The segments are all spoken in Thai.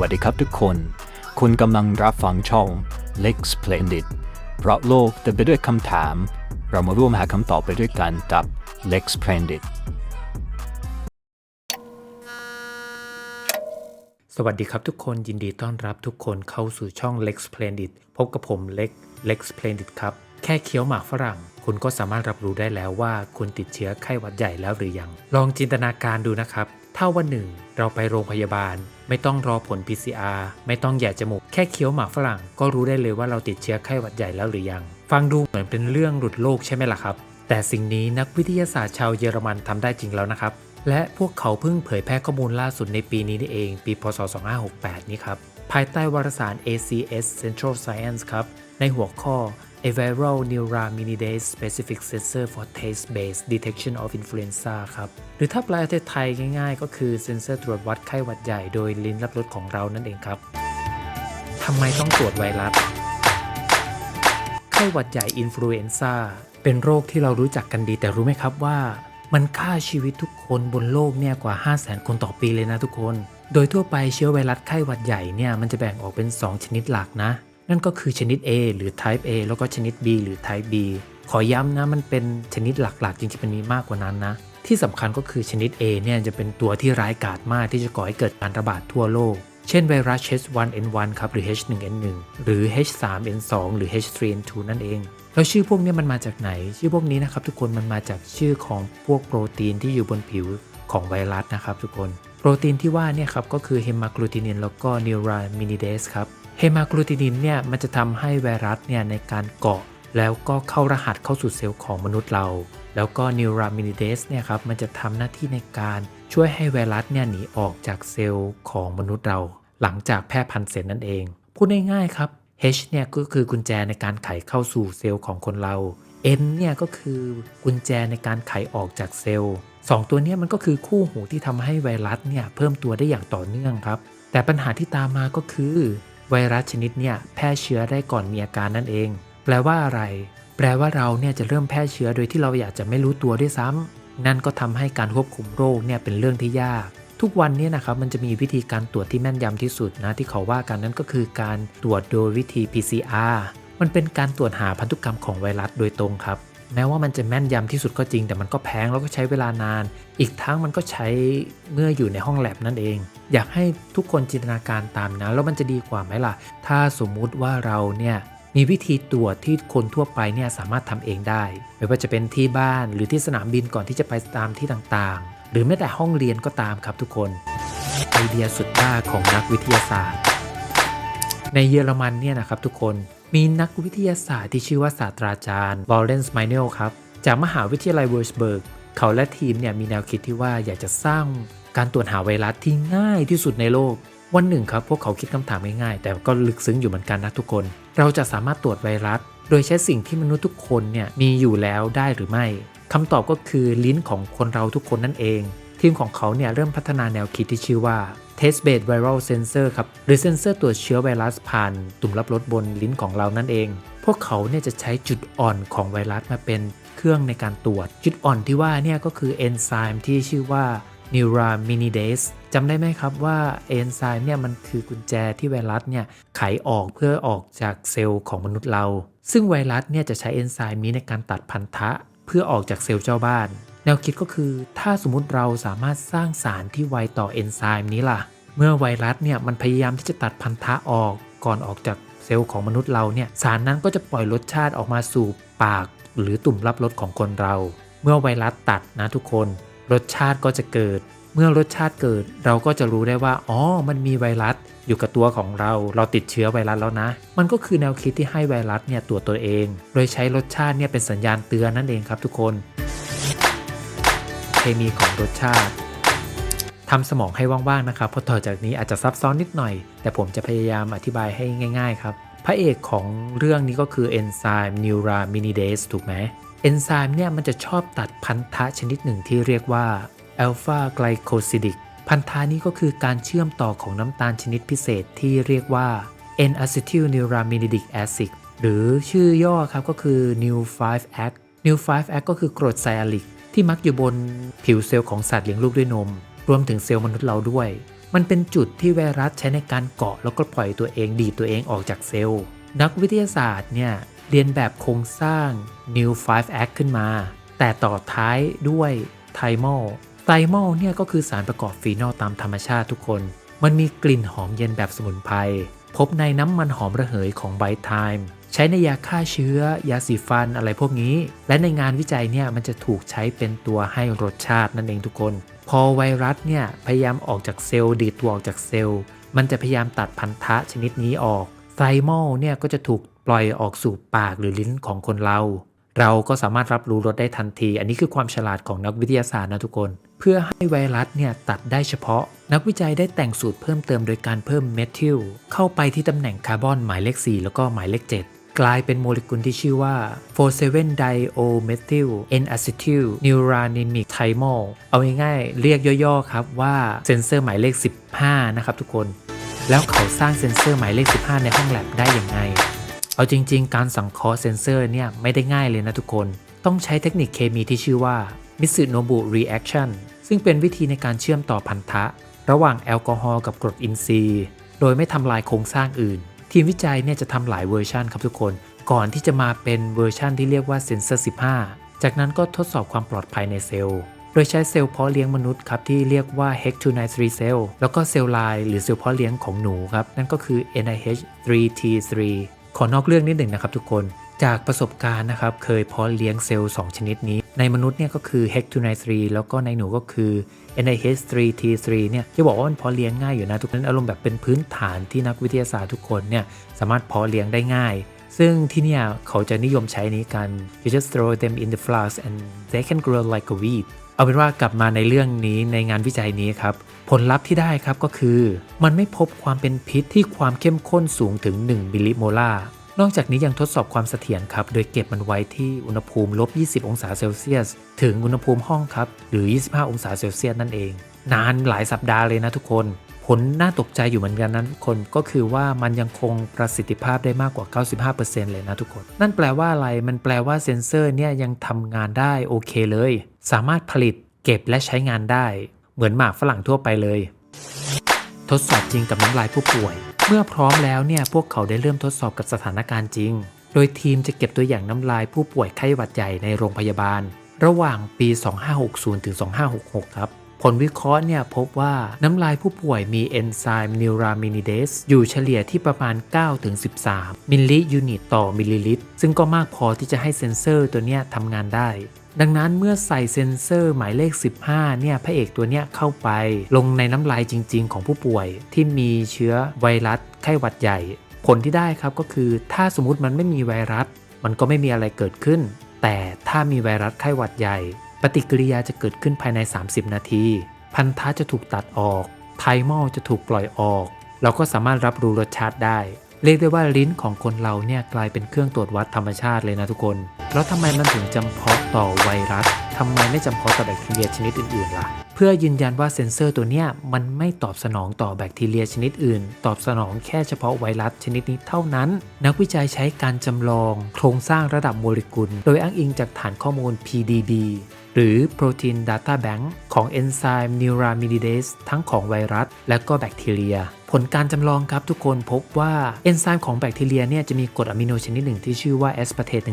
วัสดีครับทุกคน คุณกำลังรับฟังช่อง Lex Splendid เพราะโลกเต็มไปด้วยคำถาม เรามาร่วมหาคำตอบไปด้วยกันกับ Lex Splendid สวัสดีครับทุกคนยินดีต้อนรับทุกคนเข้าสู่ช่อง Lex Splendid พบกับผมเล็ก Lex Splendid ครับ แค่เคี้ยวหมากฝรั่ง คุณก็สามารถรับรู้ได้แล้วว่าคุณติดเชื้อไข้หวัดใหญ่แล้วหรือยัง ลองจินตนาการดูนะครับ ถ้าวันหนึ่งเราไปโรงพยาบาล ไม่ต้องรอผล PCR ไม่ต้องแย่จมูก แค่เคี้ยวหมากฝรั่ง ก็รู้ได้เลยว่าเราติดเชื้อไข้หวัดใหญ่แล้วหรือยัง ฟังดูเหมือนเป็นเรื่องหลุดโลกใช่ไหมล่ะครับ แต่สิ่งนี้นักวิทยาศาสตร์ชาวเยอรมันทำได้จริงแล้วนะครับ และพวกเขาเพิ่งเผยแพร่ข้อมูลล่าสุดในปีนี้นี่เอง ปีพศ 2568 นี้ครับ ภายใต้วารสาร ACS Central Science ครับ ในหัวข้อ A Viral Neuraminidase Specific Sensor for Taste-Based Detection of Influenza ครับ หรือถ้าแปลไทยง่ายๆ ก็คือเซ็นเซอร์ตรวจวัดไข้หวัดใหญ่โดยลิ้นรับรสของเรานั่นเองครับ ทำไมต้องตรวจไวรัส ไข้หวัดใหญ่อินฟลูเอนซ่าเป็นโรคที่เรารู้จักกันดีแต่รู้ไหมครับว่า มันฆ่าชีวิตทุกคนบนโลกเนี่ยกว่า 5 0 0แสนคนต่อปีเลยนะทุกคน โดยทั่วไปเชื้อไวรัสไข้หวัดใหญ่เนี่ยมันจะแบ่งออกเป็น 2 ชนิดหลักนะ นั่นก็คือชนิด A หรือ type A แล้วก็ชนิด B หรือ type B ขอย้ำนะมันเป็นชนิดหลักๆ จริงๆมันมีมากกว่านั้นนะ ที่สำคัญก็คือชนิด A เนี่ยจะเป็นตัวที่ร้ายกาจมากที่จะก่อให้เกิดการระบาดทั่วโลก เช่นไวรัส H1N1 ครับหรือ H1N1 หรือ H3N2 หรือ H3N2 นั่นเอง แล้วชื่อพวกนี้มันมาจากไหน ชื่อพวกนี้นะครับทุกคนมันมาจากชื่อของพวกโปรตีนที่อยู่บนผิวของไวรัสนะครับทุกคน โปรตีนที่ว่าเนี่ยครับก็คือเฮม g ก l u t นินแล้วก็นิวรามินิเดสครับ เฮม g ก l u t นินเนี่ยมันจะทำให้ไวรัสเนี่ยในการเกาะ แล้วก็เข้ารหัสเข้าสู่เซลล์ของมนุษย์เรา แล้วก็นิวรามินิเดสเนี่ยครับมันจะทำหน้าที่ในการช่วยให้ไวรัสเนี่ยหนีออกจากเซลล์ของมนุษย์เรา หลังจากแพร่พันธุ์เสร็จนั่นเอง พูดง่ายๆครับ H เนี่ยก็คือกุญแจในการไขเข้าสู่เซลล์ของคนเรา N เนี่ยก็คือกุญแจในการไขออกจากเซลล์สองตัวนี้มันก็คือคู่หูที่ทำให้ไวรัสเนี่ยเพิ่มตัวได้อย่างต่อเนื่องครับ แต่ปัญหาที่ตามมาก็คือ ไวรัสชนิดเนี่ยแพร่เชื้อได้ก่อนมีอาการนั่นเอง แปลว่าอะไร แปลว่าเราเนี่ยจะเริ่มแพร่เชื้อโดยที่เราอยากจะไม่รู้ตัวด้วยซ้ำนั่นก็ทำให้การควบคุมโรคเนี่ยเป็นเรื่องที่ยากทุกวันนี้นะครับมันจะมีวิธีการตรวจที่แม่นยำที่สุดนะที่เขาว่ากันนั่นก็คือการตรวจโดยวิธี PCR มันเป็นการตรวจหาพันธุกรรมของไวรัสโดยตรงครับ แม้ว่ามันจะแม่นยำที่สุดก็จริง แต่มันก็แพงแล้วก็ใช้เวลานาน อีกทั้งมันก็ใช้เมื่ออยู่ในห้องแลบนั่นเอง อยากให้ทุกคนจินตนาการตามนะแล้วมันจะดีกว่าไหมล่ะ ถ้าสมมุติว่าเราเนี่ยมีวิธีตรวจที่คนทั่วไปเนี่ยสามารถทำเองได้ ไม่ว่าจะเป็นที่บ้านหรือที่สนามบินก่อนที่จะไปตามที่ต่างๆ หรือแม้แต่ห้องเรียนก็ตามครับทุกคนไอเดียสุดบ้าของนักวิทยาศาสตร์ ในเยอรมันเนี่ยนะครับทุกคนมีนักวิทยาศาสตร์ที่ชื่อว่าศาสตราจารย์วอลเลนส์ไมเนลครับ จากมหาวิทยาลัยเวอร์สเบิร์ก เขาและทีมเนี่ยมีแนวคิดที่ว่าอยากจะสร้างการตรวจหาไวรัสที่ง่ายที่สุดในโลก วันหนึ่งครับ พวกเขาคิดคำถามง่ายๆ แต่ก็ลึกซึ้งอยู่เหมือนกันนะทุกคน เราจะสามารถตรวจไวรัส โดยใช้สิ่งที่มนุษย์ทุกคนเนี่ยมีอยู่แล้วได้หรือไม่คำตอบก็คือลิ้นของคนเราทุกคนนั่นเอง ทีมของเขาเนี่ยเริ่มพัฒนาแนวคิดที่ชื่อว่า Test Based Viral Sensor ครับ หรือเซนเซอร์ตรวจเชื้อไวรัสผ่านตุ่มรับรสบนลิ้นของเรานั่นเอง พวกเขาเนี่ยจะใช้จุดอ่อนของไวรัสมาเป็นเครื่องในการตรวจ จุดอ่อนที่ว่าเนี่ยก็คือเอนไซม์ที่ชื่อว่า Neuraminidase จำได้ไหมครับว่าเอนไซม์เนี่ยมันคือกุญแจที่ไวรัสเนี่ยไขออกเพื่อออกจากเซลล์ของมนุษย์เรา ซึ่งไวรัสเนี่ยจะใช้เอนไซม์นี้ในการตัดพันธะ เพื่อออกจากเซลล์เจ้าบ้าน แนวคิดก็คือถ้าสมมุติเราสามารถสร้างสารที่ไวต่อเอนไซม์นี้ล่ะ เมื่อไวรัสเนี่ยมันพยายามที่จะตัดพันธะออกก่อนออกจากเซลล์ของมนุษย์เราเนี่ยสารนั้นก็จะปล่อยรสชาติออกมาสู่ปาก หรือตุ่มรับรสของคนเรา เมื่อไวรัสตัดนะทุกคน รสชาติก็จะเกิด เมื่อรสชาติเกิดเราก็จะรู้ได้ว่า อ๋อ มันมีไวรัสอยู่กับตัวของเรา เราติดเชื้อไวรัสแล้วนะ มันก็คือแนวคิดที่ให้ไวรัสเนี่ยตัวตัวเอง โดยใช้รสชาติเนี่ยเป็นสัญญาณเตือนนั่นเองครับทุกคน เคมีของรสชาติทำสมองให้ว่างๆนะครับ เพราะต่อจากนี้อาจจะซับซ้อนนิดหน่อย แต่ผมจะพยายามอธิบายให้ง่าย ๆ ครับ พระเอกของเรื่องนี้ก็คือเอนไซม์นิวรามินิเดสถูกไหมเอนไซม์เนี่ยมันจะชอบตัดพันธะชนิดหนึ่งที่เรียกว่า อัลฟาไกลโคซิดิกพันธะนี้ก็คือการเชื่อมต่อของน้ำตาลชนิดพิเศษที่เรียกว่า N-acetyl neuraminidase acid หรือชื่อย่อครับก็คือ New 5 Act New 5 Act ก็คือกรดไซอาลิก ที่มักอยู่บนผิวเซลล์ของสัตว์เลี้ยงลูกด้วยนม รวมถึงเซลล์มนุษย์เราด้วย มันเป็นจุดที่ไวรัสใช้ในการเกาะแล้วก็ปล่อยตัวเองดีดตัวเองออกจากเซลล์ นักวิทยาศาสตร์เนี่ยเรียนแบบโครงสร้าง New 5 Act ขึ้นมา แต่ต่อท้ายด้วยไทมอล ไทมอลเนี่ยก็คือสารประกอบฟีนอลตามธรรมชาติทุกคน มันมีกลิ่นหอมเย็นแบบสมุนไพร พบในน้ำมันหอมระเหยของไบไทม์ใช้ในยาฆ่าเชื้อ ยาสีฟันอะไรพวกนี้ และในงานวิจัยเนี่ยมันจะถูกใช้เป็นตัวให้รสชาตินั่นเองทุกคน พอไวรัสเนี่ยพยายามออกจากเซลล์ดีดตัวออกจากเซลล์ มันจะพยายามตัดพันธะชนิดนี้ออก ไซมอลเนี่ยก็จะถูกปล่อยออกสู่ปากหรือลิ้นของคนเรา เราก็สามารถรับรู้รสได้ทันที อันนี้คือความฉลาดของนักวิทยาศาสตร์นะทุกคน เพื่อให้ไวรัสเนี่ยตัดได้เฉพาะ นักวิจัยได้แต่งสูตรเพิ่มเติมโดยการเพิ่มเมทิลเข้าไปที่ตำแหน่งคาร์บอนหมายเลข 4 แล้วก็หมายเลข 7กลายเป็นโมเลกุลที่ชื่อว่า 47 diomethyl N-acetyl neuranic thymol เอาง่ายๆ เรียกย่อๆ ครับว่าเซนเซอร์หมายเลข 15 นะครับทุกคน แล้วเขาสร้างเซ็นเซอร์หมายเลข 15 ในห้องแลบได้อย่างไง เอาจริงๆ การสังเคราะห์เซนเซอร์เนี่ยไม่ได้ง่ายเลยนะทุกคน ต้องใช้เทคนิคเคมีที่ชื่อว่า Mitsunobu Reaction ซึ่งเป็นวิธีในการเชื่อมต่อพันธะ ระหว่างแอลกอฮอล์กับกรดอินทรีย์ โดยไม่ทำลายโครงสร้างอื่น ทีมวิจัยเนี่ยจะทำหลายเวอร์ชันครับทุกคน ก่อนที่จะมาเป็นเวอร์ชันที่เรียกว่าเซนเซอร์ 15 จากนั้นก็ทดสอบความปลอดภัยในเซลล์ โดยใช้เซลล์เพาะเลี้ยงมนุษย์ครับที่เรียกว่า Heck293 cell แล้วก็เซลล์ไลน์หรือเซลล์เพาะเลี้ยงของหนูครับนั่นก็คือ NIH3T3 ขอนอกเรื่องนิดหนึ่งนะครับทุกคน จากประสบการณ์นะครับเคยเพาะเลี้ยงเซลล์ 2 ชนิดนี้ ในมนุษย์เนี่ยก็คือ HEC293 แล้วก็ในหนูก็คือ NIH3T3 เนี่ยจะบอกว่ามันพาะเลี้ยงง่ายอยู่นะทุกคนอารมณ์แบบเป็นพื้นฐานที่นักวิทยาศาสตร์ทุกคนเนี่ยสามารถพาะเลี้ยงได้ง่าย ซึ่งที่เนี่ยเขาจะนิยมใช้นี้กัน you just throw them in the flask and they can grow like a weed เอาเป็นว่ากลับมาในเรื่องนี้ในงานวิจัยนี้ครับ ผลลัพธ์ที่ได้ครับก็คือ มันไม่พบความเป็นพิษที่ความเข้มข้นสูงถึง 1 มิลลิโมลาร์ นอกจากนี้ยังทดสอบความเสถียรครับ โดยเก็บมันไว้ที่อุณหภูมิลบ 20 องศาเซลเซียส ถึงอุณหภูมิห้องครับ หรือ 25 องศาเซลเซียสนั่นเอง นานหลายสัปดาห์เลยนะทุกคน ผลน่าตกใจอยู่เหมือนกันนะทุกคนก็คือว่ามันยังคงประสิทธิภาพได้มากกว่า 95%เลยนะทุกคน นั่นแปลว่าอะไร มันแปลว่าเซนเซอร์เนี่ยยังทำงานได้โอเคเลย สามารถผลิตเก็บและใช้งานได้ เหมือนหมากฝรั่งทั่วไปเลย ทดสอบจริงกับน้ำลายผู้ป่วย เมื่อพร้อมแล้วเนี่ยพวกเขาได้เริ่มทดสอบกับสถานการณ์จริง โดยทีมจะเก็บตัวอย่างน้ำลายผู้ป่วยไข้หวัดใหญ่ในโรงพยาบาล ระหว่างปี 2560 ถึง 2566 ครับ ผลวิเคราะห์เนี่ยพบว่าน้ำลายผู้ป่วยมีเอนไซม์นิวรามินิเดสอยู่เฉลี่ยที่ประมาณ 9-13 มิลลิยูนิตต่อมิลลิลิตร ซึ่งก็มากพอที่จะให้เซ็นเซอร์ตัวเนี้ยทำงานได้ ดังนั้นเมื่อใส่เซ็นเซอร์หมายเลข 15 เนี่ยพระเอกตัวเนี้ยเข้าไป ลงในน้ำลายจริง ๆ ของผู้ป่วยที่มีเชื้อไวรัสไข้หวัดใหญ่ ผลที่ได้ครับก็คือถ้าสมมติมันไม่มีไวรัส มันก็ไม่มีอะไรเกิดขึ้น แต่ถ้ามีไวรัสไข้หวัดใหญ่ ปฏิกิริยาจะเกิดขึ้นภายใน 30 นาที พันธะจะถูกตัดออก ไทมอลจะถูกปล่อยออก เราก็สามารถรับรู้รสชาติได้ เรียกได้ว่าลิ้นของคนเราเนี่ยกลายเป็นเครื่องตรวจวัดธรรมชาติเลยนะทุกคน แล้วทำไมมันถึงจำเพาะต่อไวรัสทำไมไม่จำเพาะต่อแบคทีเรียชนิดอื่นๆล่ะ เพื่อยืนยันว่าเซ็นเซอร์ตัวเนี้ยมันไม่ตอบสนองต่อแบคทีเรียชนิดอื่น ตอบสนองแค่เฉพาะไวรัสชนิดนี้เท่านั้น นักวิจัยใช้การจำลอง โครงสร้างระดับโมเลกุล โดยอ้างอิงจากฐานข้อมูล PDB หรือ Protein Data Bank ของเอนไซม์ Neuraminidase ทั้งของไวรัส และก็แบคทีเรีย ผลการจำลองครับทุกคนพบว่าเอนไซม์ของแบคทีเรียเนี่ยจะมีกรดอะมิโนชนิดหนึ่งที่ชื่อว่า aspartate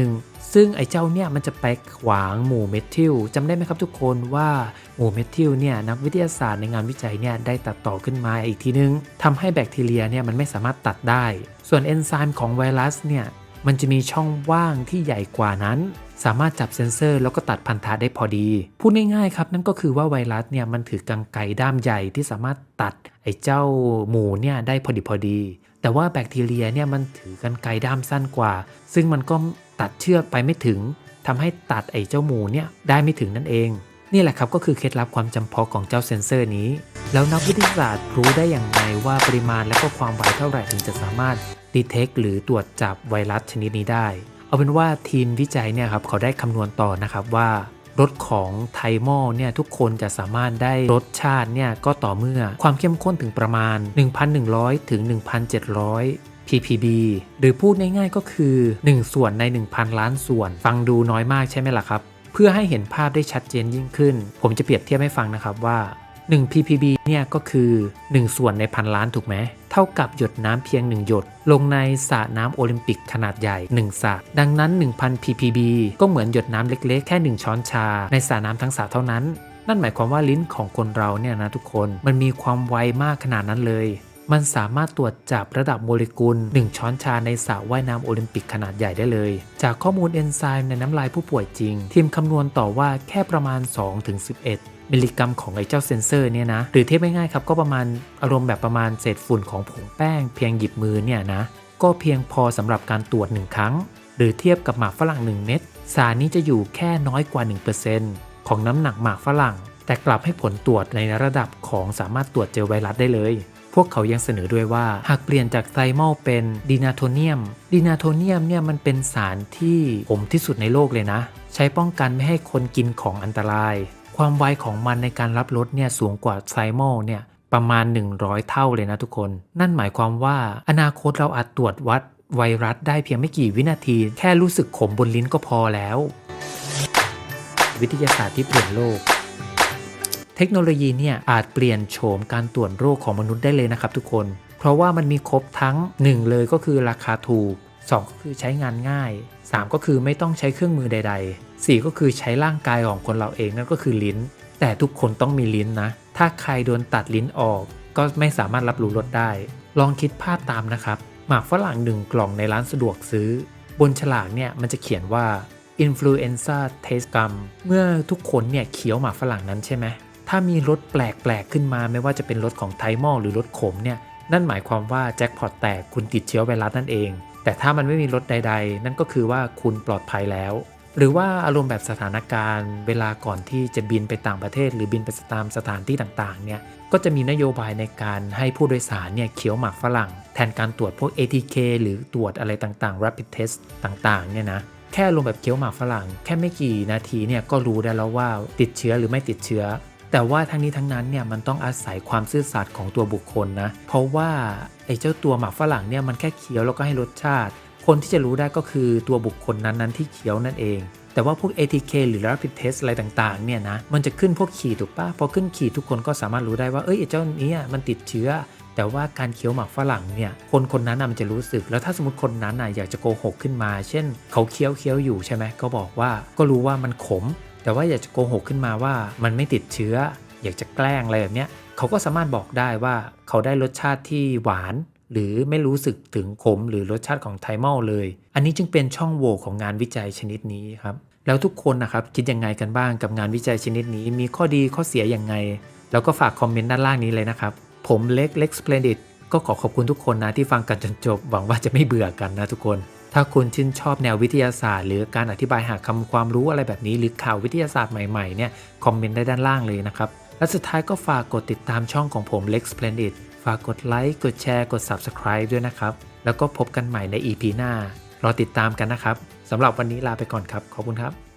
131 ซึ่งไอ้เจ้าเนี่ยมันจะไปขวางหมู่เมทิลจำได้ไหมครับทุกคนว่าหมู่เมทิลเนี่ยนักวิทยาศาสตร์ในงานวิจัยเนี่ยได้ตัดต่อขึ้นมาอีกทีนึงทำให้แบคทีเรียเนี่ยมันไม่สามารถตัดได้ ส่วนเอนไซม์ของไวรัสเนี่ย มันจะมีช่องว่างที่ใหญ่กว่านั้น สามารถจับเซนเซอร์แล้วก็ตัดพันธะได้พอดี พูดง่ายๆครับ นั่นก็คือว่าไวรัสเนี่ยมันถือกรรไกด้ามใหญ่ที่สามารถตัดไอ้เจ้าหมูเนี่ยได้พอดีพอดี แต่ว่าแบคทีเรียเนี่ยมันถือกรรไกด้ามสั้นกว่า ซึ่งมันก็ตัดเชือกไปไม่ถึงทำให้ตัดไอ้เจ้าหมูเนี่ยได้ไม่ถึงนั่นเองนี่แหละครับก็คือเคล็ดลับความจำเพาะของเจ้าเซนเซอร์นี้ แล้วนักวิทยาศาสตร์รู้ได้อย่างไรว่าปริมาณและก็ความไวเท่าไหร่ถึงจะสามารถ ดีเทคหรือตรวจจับไวรัสชนิดนี้ได้ เอาเป็นว่าทีมวิจัยเนี่ยครับเขาได้คำนวณต่อนะครับว่ารสของไทมอลเนี่ยทุกคนจะสามารถได้รสชาติเนี่ยก็ต่อเมื่อความเข้มข้นถึงประมาณ 1,100 ถึง 1,700 ppb หรือพูดง่ายๆก็คือ 1 ส่วนใน 1,000 ล้านส่วน ฟังดูน้อยมากใช่ไหมล่ะครับ เพื่อให้เห็นภาพได้ชัดเจนยิ่งขึ้น ผมจะเปรียบเทียบให้ฟังนะครับว่า 1 ppb เนี่ยก็คือ 1 ส่วนในพันล้านถูกไหม เท่ากับหยดน้ำเพียง 1 หยด ลงในสระน้ำโอลิมปิกขนาดใหญ่ 1สระดังนั้น 1,000 ppb ก็เหมือนหยดน้ำเล็กๆ แค่ 1 ช้อนชา ในสระน้ำทั้งสระเท่านั้น นั่นหมายความว่าลิ้นของคนเราเนี่ยนะทุกคนมันมีความไวมากขนาดนั้นเลยมันสามารถตรวจจับระดับโมเลกุล 1 ช้อนชาในสระว่ายน้ำโอลิมปิกขนาดใหญ่ได้เลย จากข้อมูลเอนไซม์ในน้ำลายผู้ป่วยจริง ทีมคำนวณต่อว่าแค่ประมาณ 2-11 มิลลิกรัมของไอ้เจ้าเซนเซอร์เนี่ยนะ หรือเทียบง่ายๆครับก็ประมาณอารมณ์แบบประมาณเศษฝุ่นของผงแป้งเพียงหยิบมือเนี่ยนะ ก็เพียงพอสำหรับการตรวจ 1 ครั้ง หรือเทียบกับหมากฝรั่ง 1 เม็ดสารนี้จะอยู่แค่น้อยกว่า 1%ของน้ำหนักหมากฝรั่ง แต่กลับให้ผลตรวจในระดับของสามารถตรวจเจอไวรัสได้เลย พวกเขายังเสนอด้วยว่า หากเปลี่ยนจากไซมอลเป็นดีนาโทเนียมดีนาโทเนียมเนี่ยมันเป็นสารที่ผมที่สุดในโลกเลยนะ ใช้ป้องกันไม่ให้คนกินของอันตราย ความไวของมันในการรับรสเนี่ยสูงกว่าไซมอลเนี่ยประมาณ 100 เท่าเลยนะทุกคน นั่นหมายความว่าอนาคตเราอาจตรวจวัดไวรัสได้เพียงไม่กี่วินาที แค่รู้สึกขมบนลิ้นก็พอแล้ว วิทยาศาสตร์ที่เปลี่ยนโลก เทคโนโลยีเนี่ยอาจเปลี่ยนโฉมการตรวจโรคของมนุษย์ได้เลยนะครับทุกคน เพราะว่ามันมีครบทั้ง 1 เลยก็คือราคาถูก 2 ก็คือใช้งานง่าย 3 ก็คือไม่ต้องใช้เครื่องมือใด ๆ 4 ก็คือใช้ร่างกายของคนเราเองนั่นก็คือลิ้น แต่ทุกคนต้องมีลิ้นนะ ถ้าใครโดนตัดลิ้นออก ก็ไม่สามารถรับรู้รสได้ ลองคิดภาพตามนะครับ หมากฝรั่งหนึ่งกล่องในร้านสะดวกซื้อ บนฉลากเนี่ยมันจะเขียนว่า influenza taste gum เมื่อทุกคนเนี่ยเคี้ยวหมากฝรั่งนั้นใช่ไหมถ้ามีรสแปลกๆขึ้นมาไม่ว่าจะเป็นรสของไทมอลหรือรสขมเนี่ยนั่นหมายความว่าแจ็คพอตแตกคุณติดเชื้อไวรัสนั่นเอง แต่ถ้ามันไม่มีรสใด ๆ นั่นก็คือว่าคุณปลอดภัยแล้ว หรือว่าอารมณ์แบบสถานการณ์เวลาก่อนที่จะบินไปต่างประเทศ หรือบินไปตามสถานที่ต่างๆเนี่ยก็จะมีนโยบายในการให้ผู้โดยสารเนี่ยเคี้ยวหมากฝรั่ง แทนการตรวจพวก ATK หรือตรวจอะไรต่างๆ rapid test ต่างๆเนี่ยนะแค่ลงแบบเคี้ยวหมากฝรั่ง แค่ไม่กี่นาทีเนี่ยก็รู้ได้แล้วว่าติดเชื้อหรือไม่ติดเชื้อ แต่ว่าทั้งนี้ทั้งนั้นเนี่ยมันต้องอาศัยความซื่อสัตย์ของตัวบุคคลนะเพราะว่าไอ้เจ้าตัวหมากฝรั่งเนี่ยมันแค่เคี้ยวแล้วก็ให้รสชาติ คนที่จะรู้ได้ก็คือตัวบุคคลนั้นๆที่เคี้ยวนั่นเอง แต่ว่าพวก ATK หรือ Rapid Test อะไรต่างๆเนี่ยนะมันจะขึ้นพวกขีดถูกปะพอขึ้นขีดทุกคนก็สามารถรู้ได้ว่าเอ้ยเจ้าเนี้มันติดเชื้อแต่ว่าการเคี้ยวหมากฝรั่งเนี่ยคนคนนั้นน่ะมันจะรู้สึก แล้วถ้าสมมติคนนั้นน่ะอยากจะโกหกขึ้นมา เช่น เขาเคี้ยวเคี้ยวอยู่ใช่ไหมก็บอกว่าก็รู้ว่ามันขม แต่ว่าอยากจะโกหกขึ้นมาว่ามันไม่ติดเชื้อ อยากจะแกล้งอะไรแบบเนี้ยเขาก็สามารถบอกได้ว่าเขาได้รสชาติที่หวาน หรือไม่รู้สึกถึงขมหรือรสชาติของไทมอลเลย อันนี้จึงเป็นช่องโหว่ของงานวิจัยชนิดนี้ครับ แล้วทุกคนนะครับคิดยังไงกันบ้างกับงานวิจัยชนิดนี้ มีข้อดีข้อเสียยังไง แล้วก็ฝากคอมเมนต์ด้านล่างนี้เลยนะครับ ผมเล็กเล็กสเปนดิตก็ขอขอบคุณทุกคนนะที่ฟังกันจนจบ หวังว่าจะไม่เบื่อกันนะทุกคน ถ้าคุณชื่นชอบแนววิทยาศาสตร์ หรือการอธิบายหาคำความรู้อะไรแบบนี้ หรือข่าววิทยาศาสตร์ใหม่ๆเนี่ยคอมเมนต์ได้ด้านล่างเลยนะครับและสุดท้ายก็ฝากกดติดตามช่องของผม Lex Splendid ากกดไลค์ กดแชร์ กด Subscribe ด้วยนะครับ แล้วก็พบกันใหม่ใน EP หน้ารอติดตามกันนะครับสำหรับวันนี้ลาไปก่อนครับ ขอบคุณครับ